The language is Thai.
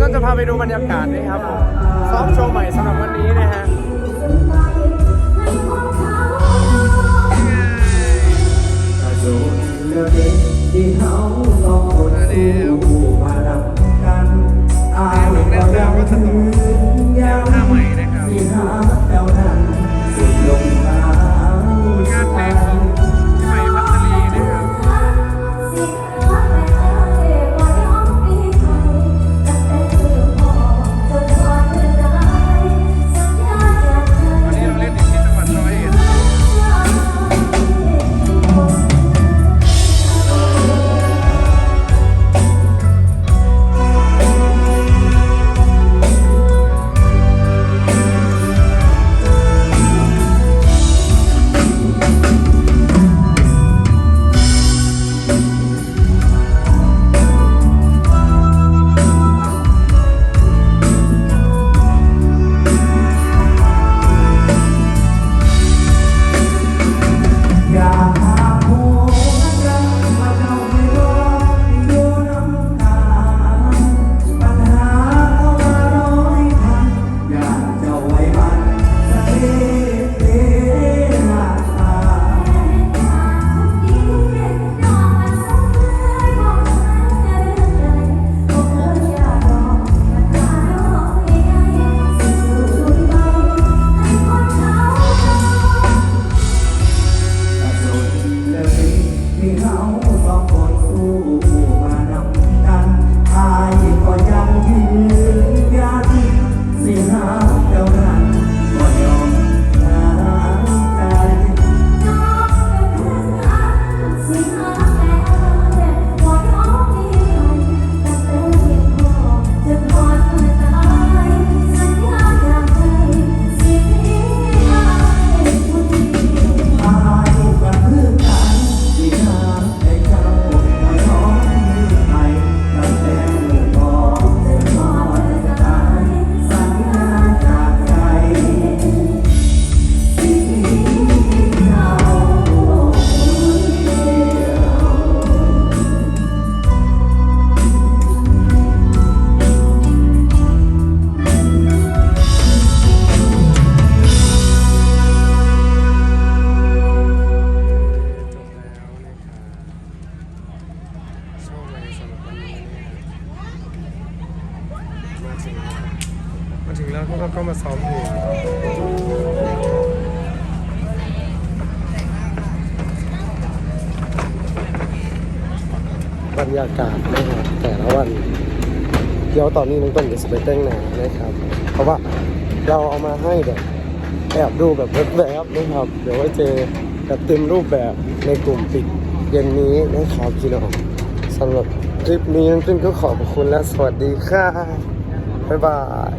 ก็จะพาไปดูบรรยากาศนะครับซ้อมโชว์ใหม่สำหรับวันนี้นะฮะที่เขาสองคนสู้มาดับกันอายก็ยังถึงยัง มาถึงแล้วกเราก็มาซ้อมเพลงบรรยากาศนะครับแต่ละวัน เดี๋ยวตอนนี้น้องต้นจะไปแต่งหนานะครับ เพราะว่าเราเอามาให้แบบแอบดูแบบแวบๆนะครับ เดี๋ยวไว้เจอแบบเต็มรูปแบบในกลุ่มปิดเย็นนี้นะครับพี่น้องสำหรับคลิปนี้น้องต้นก็ขอบคุณและสวัสดีค่ะบ๊ายบาย